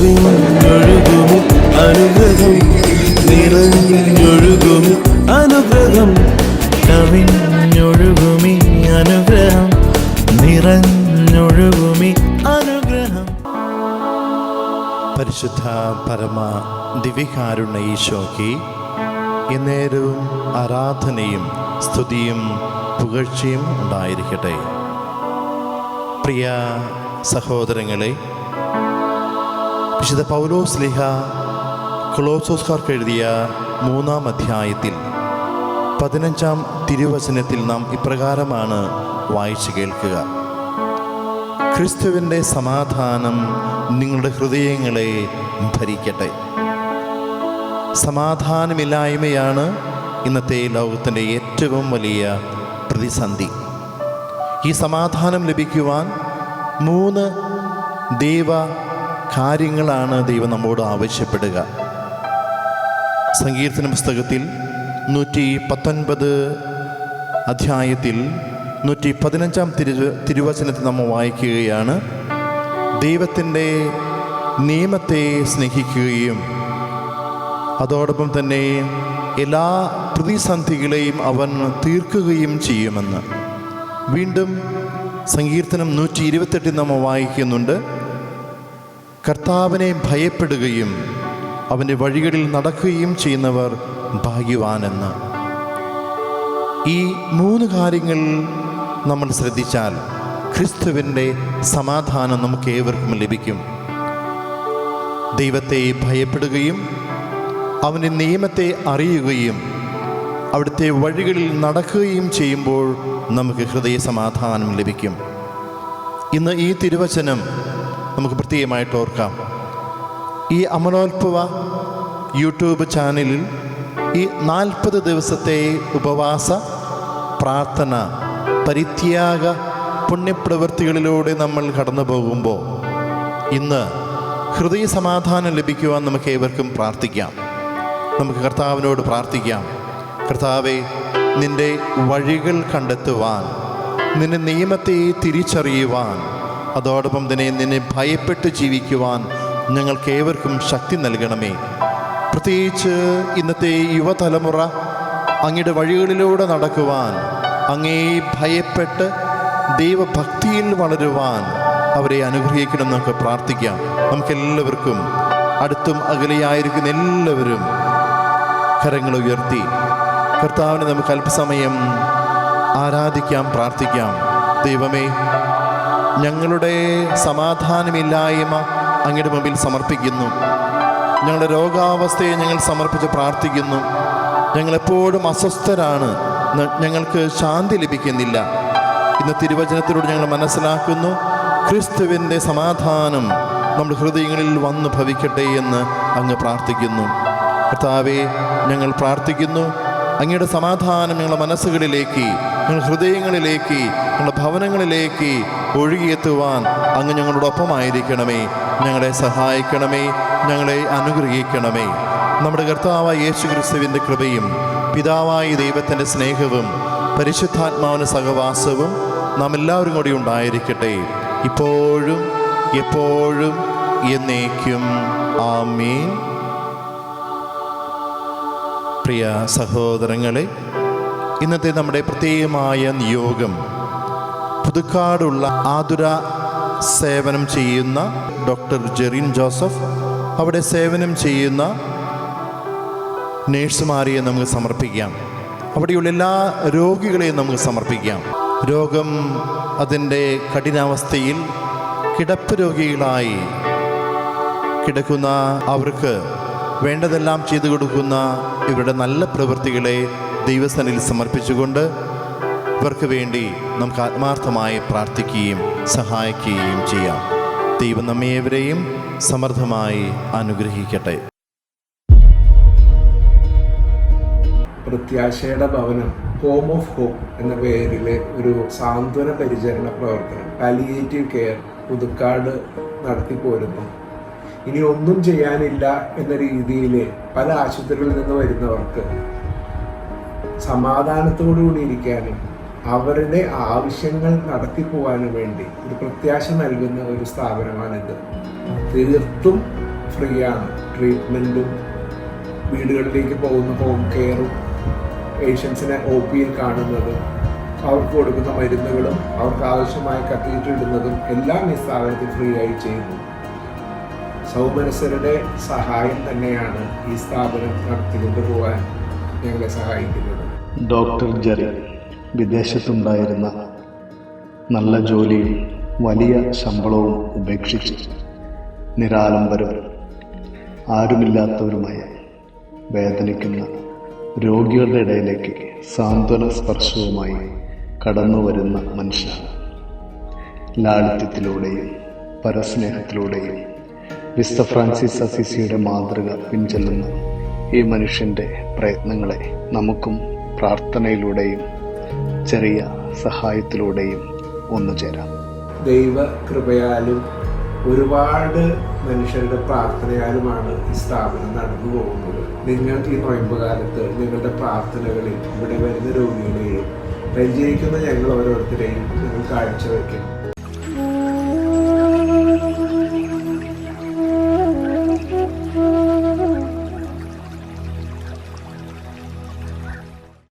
കവിഞ്ഞൊഴുകുമി അനുഗ്രഹം നിറഞ്ഞൊഴുകും അനുഗ്രഹം കവിഞ്ഞൊഴുകുമി അനുഗ്രഹം നിറഞ്ഞൊഴുകുമി അനുഗ്രഹം. പരിശുദ്ധ പരമ ദിവ്യകാരുണ്യ ഈശോയ്ക്ക് എന്നേരവും ആരാധനയും സ്തുതിയും പുകഴ്ചയും ഉണ്ടായിരിക്കട്ടെ. പ്രിയ സഹോദരങ്ങളെ വിശുദ്ധ പൗലോസ് ലിഹ കൊളോസോസ്കാർക്ക് എഴുതിയ മൂന്നാം അധ്യായത്തിൽ പതിനഞ്ചാം തിരുവചനത്തിൽ നാം ഇപ്രകാരമാണ് വായിച്ചു കേൾക്കുക. ക്രിസ്തുവിന്റെ സമാധാനം നിങ്ങളുടെ ഹൃദയങ്ങളെ ഭരിക്കട്ടെ. സമാധാനമില്ലായ്മയാണ് ഇന്നത്തെ ലോകത്തിന്റെ ഏറ്റവും വലിയ പ്രതിസന്ധി. ഈ സമാധാനം ലഭിക്കുവാൻ മൂന്ന് ദൈവ കാര്യങ്ങളാണ് ദൈവം നമ്മോട് ആവശ്യപ്പെടുക. സങ്കീർത്തന പുസ്തകത്തിൽ നൂറ്റി പത്തൊൻപത് അധ്യായത്തിൽ നൂറ്റി പതിനഞ്ചാം തിരു തിരുവചനത്തിൽ നമ്മൾ വായിക്കുകയാണ്. ദൈവത്തിന്റെ നിയമത്തെ സ്നേഹിക്കുകയും അതോടൊപ്പം തന്നെ എല്ലാ പ്രതിസന്ധികളെയും അവൻ തീർക്കുകയും ചെയ്യുമെന്ന്. വീണ്ടും സങ്കീർത്തനം നൂറ്റി ഇരുപത്തെട്ടിൽ നമ്മൾ വായിക്കുന്നുണ്ട്. കർത്താവിനെ ഭയപ്പെടുകയും അവന്റെ വഴികളിൽ നടക്കുകയും ചെയ്യുന്നവർ ഭാഗ്യവാനെന്ന്. ഈ മൂന്ന് കാര്യങ്ങൾ നമ്മൾ ശ്രദ്ധിച്ചാൽ ക്രിസ്തുവിന്റെ സമാധാനം നമുക്ക് ഏവർക്കും ലഭിക്കും. ദൈവത്തെ ഭയപ്പെടുകയും അവന്റെ നിയമത്തെ അറിയുകയും അവിടുത്തെ വഴികളിൽ നടക്കുകയും ചെയ്യുമ്പോൾ നമുക്ക് ഹൃദയ സമാധാനം ലഭിക്കും. ഇന്ന് ഈ തിരുവചനം നമുക്ക് പ്രത്യേകമായിട്ട് ഓർക്കാം. ഈ അമലോത്ഭവ യൂട്യൂബ് ചാനലിൽ ഈ നാൽപ്പത് ദിവസത്തെ ഉപവാസ പ്രാർത്ഥന പരിത്യാഗ പുണ്യപ്രവൃത്തികളിലൂടെ നമ്മൾ കടന്നു പോകുമ്പോൾ ഇന്ന് ഹൃദയ സമാധാനം ലഭിക്കുവാൻ നമുക്ക് ഏവർക്കും പ്രാർത്ഥിക്കാം. നമുക്ക് കർത്താവിനോട് പ്രാർത്ഥിക്കാം. കർത്താവെ നിന്റെ വഴികൾ കണ്ടെത്തുവാൻ നിന്റെ നിയമത്തെ തിരിച്ചറിയുവാൻ അതോടൊപ്പം തന്നെ നിന്നെ ഭയപ്പെട്ട് ജീവിക്കുവാൻ ഞങ്ങൾക്ക് ഏവർക്കും ശക്തി നൽകണമേ. പ്രത്യേകിച്ച് ഇന്നത്തെ യുവതലമുറ അങ്ങയുടെ വഴികളിലൂടെ നടക്കുവാൻ അങ്ങേ ഭയപ്പെട്ട് ദൈവഭക്തിയിൽ വളരുവാൻ അവരെ അനുഗ്രഹിക്കണം എന്നൊക്കെ പ്രാർത്ഥിക്കാം. നമുക്കെല്ലാവർക്കും അടുത്തും അകലെയായിരിക്കുന്ന എല്ലാവരും കരങ്ങൾ ഉയർത്തി കർത്താവിനെ നമുക്ക് അല്പസമയം ആരാധിക്കാം പ്രാർത്ഥിക്കാം. ദൈവമേ ഞങ്ങളുടെ സമാധാനമില്ലായ്മ അങ്ങയുടെ മുമ്പിൽ സമർപ്പിക്കുന്നു. ഞങ്ങളുടെ രോഗാവസ്ഥയെ ഞങ്ങൾ സമർപ്പിച്ച് പ്രാർത്ഥിക്കുന്നു. ഞങ്ങളെപ്പോഴും അസ്വസ്ഥരാണ്. ഞങ്ങൾക്ക് ശാന്തി ലഭിക്കുന്നില്ല. ഇന്ന് തിരുവചനത്തിലൂടെ ഞങ്ങൾ മനസ്സിലാക്കുന്നു ക്രിസ്തുവിന്റെ സമാധാനം നമ്മുടെ ഹൃദയങ്ങളിൽ വന്ന് ഭവിക്കട്ടെ എന്ന് അങ്ങ് പ്രാർത്ഥിക്കുന്നു. കർത്താവെ ഞങ്ങൾ പ്രാർത്ഥിക്കുന്നു അങ്ങയുടെ സമാധാനം ഞങ്ങളുടെ മനസ്സുകളിലേക്ക് ഞങ്ങളുടെ ഹൃദയങ്ങളിലേക്ക് ഞങ്ങളുടെ ഭവനങ്ങളിലേക്ക് ഒഴുകിയെത്തുവാൻ അങ്ങ് ഞങ്ങളോടൊപ്പമായിരിക്കണമേ. ഞങ്ങളെ സഹായിക്കണമേ. ഞങ്ങളെ അനുഗ്രഹിക്കണമേ. നമ്മുടെ കർത്താവായ യേശു ക്രിസ്തുവിന്റെ കൃപയും പിതാവായ ദൈവത്തിന്റെ സ്നേഹവും പരിശുദ്ധാത്മാവിന്റെ സഹവാസവും നാം എല്ലാവരും കൂടി ഉണ്ടായിരിക്കട്ടെ. ഇപ്പോഴും എപ്പോഴും എന്നേക്കും. ആമീൻ. പ്രിയ സഹോദരങ്ങളെ ഇന്നത്തെ നമ്മുടെ പ്രത്യേകമായ നിയോഗം പുതുക്കാടുള്ള ആതുര സേവനം ചെയ്യുന്ന ഡോക്ടർ ജെറിൻ ജോസഫ് അവിടെ സേവനം ചെയ്യുന്ന നേഴ്സുമാരെയും നമുക്ക് സമർപ്പിക്കാം. അവിടെയുള്ള എല്ലാ രോഗികളെയും നമുക്ക് സമർപ്പിക്കാം. രോഗം അതിന്റെ കഠിനാവസ്ഥയിൽ കിടപ്പ് രോഗികളായി കിടക്കുന്ന അവർക്ക് വേണ്ടതെല്ലാം ചെയ്തു കൊടുക്കുന്ന ഇവരുടെ നല്ല പ്രവൃത്തികളെ ദൈവസനിൽ സമർപ്പിച്ചുകൊണ്ട് ഇവർക്ക് വേണ്ടി നമുക്ക് ആത്മാർത്ഥമായി പ്രാർത്ഥിക്കുകയും സഹായിക്കുകയും ചെയ്യാം. ദൈവം നമ്മേവരെയും സമർത്ഥമായി അനുഗ്രഹിക്കട്ടെ. പ്രത്യാശയുടെ ഭവനം ഹോം ഓഫ് ഹോം എന്ന പേരിലെ ഒരു സാന്ത്വന പരിചരണ പ്രവർത്തനം പാലിയേറ്റീവ് കെയർ പുതുക്കാട് നടത്തിപ്പോരുന്നു ഇനി ഒന്നും ചെയ്യാനില്ല എന്ന രീതിയിൽ പല ആശുപത്രികളിൽ നിന്ന് വരുന്നവർക്ക് സമാധാനത്തോടുകൂടി ഇരിക്കാനും അവരുടെ ആവശ്യങ്ങൾ നടത്തി പോകാനും വേണ്ടി ഒരു പ്രത്യാശ നൽകുന്ന ഒരു സ്ഥാപനമാണിത്. തീർത്തും ഫ്രീ ആണ് ട്രീറ്റ്മെന്റും വീടുകളിലേക്ക് പോകുന്ന ഹോം കെയറും പേഷ്യൻസിനെ ഒ പിയിൽ കാണുന്നതും അവർക്ക് കൊടുക്കുന്ന മരുന്നുകളും അവർക്ക് ആവശ്യമായ കത്തീറ്റർ ഇടുന്നതും എല്ലാം ഈ സ്ഥാപനത്തിൽ ഫ്രീ ആയി ചെയ്യുന്നു. സൗമനസ്സരുടെ സഹായം തന്നെയാണ് ഈ സ്ഥാപനം നടത്തിക്കൊണ്ടു പോകാൻ ഞങ്ങളെ സഹായിക്കുന്നത്. Doctor Jerry. വിദേശത്തുണ്ടായിരുന്ന നല്ല ജോലിയും വലിയ ശമ്പളവും ഉപേക്ഷിച്ച് നിരാലംബരും ആരുമില്ലാത്തവരുമായി വേദനിക്കുന്ന രോഗികളുടെ ഇടയിലേക്ക് സാന്ത്വന സ്പർശവുമായി കടന്നു വരുന്ന മനുഷ്യനാണ് ലാളിത്യത്തിലൂടെയും പരസ്നേഹത്തിലൂടെയും വിസ്ത ഫ്രാൻസിസ് അസിസിയുടെ മാതൃക പിൻചെല്ലുന്ന ഈ മനുഷ്യന്റെ പ്രയത്നങ്ങളെ നമുക്കും പ്രാർത്ഥനയിലൂടെയും ചെറിയ സഹായത്തിലൂടെയും ഒന്നുചേരാം ദൈവ കൃപയാലും ഒരുപാട് മനുഷ്യരുടെ പ്രാർത്ഥനയാലുമാണ് ഈ സ്ഥാപനം നടന്നു പോകുന്നത്. നിങ്ങൾ ഈ നോയമ്പ് കാലത്ത് നിങ്ങളുടെ പ്രാർത്ഥനകളിൽ ഇവിടെ വരുന്ന രോഗികളെയും പരിചരിക്കുന്ന ഞങ്ങൾ ഓരോരുത്തരെയും നിങ്ങൾ കാഴ്ചവെക്കണം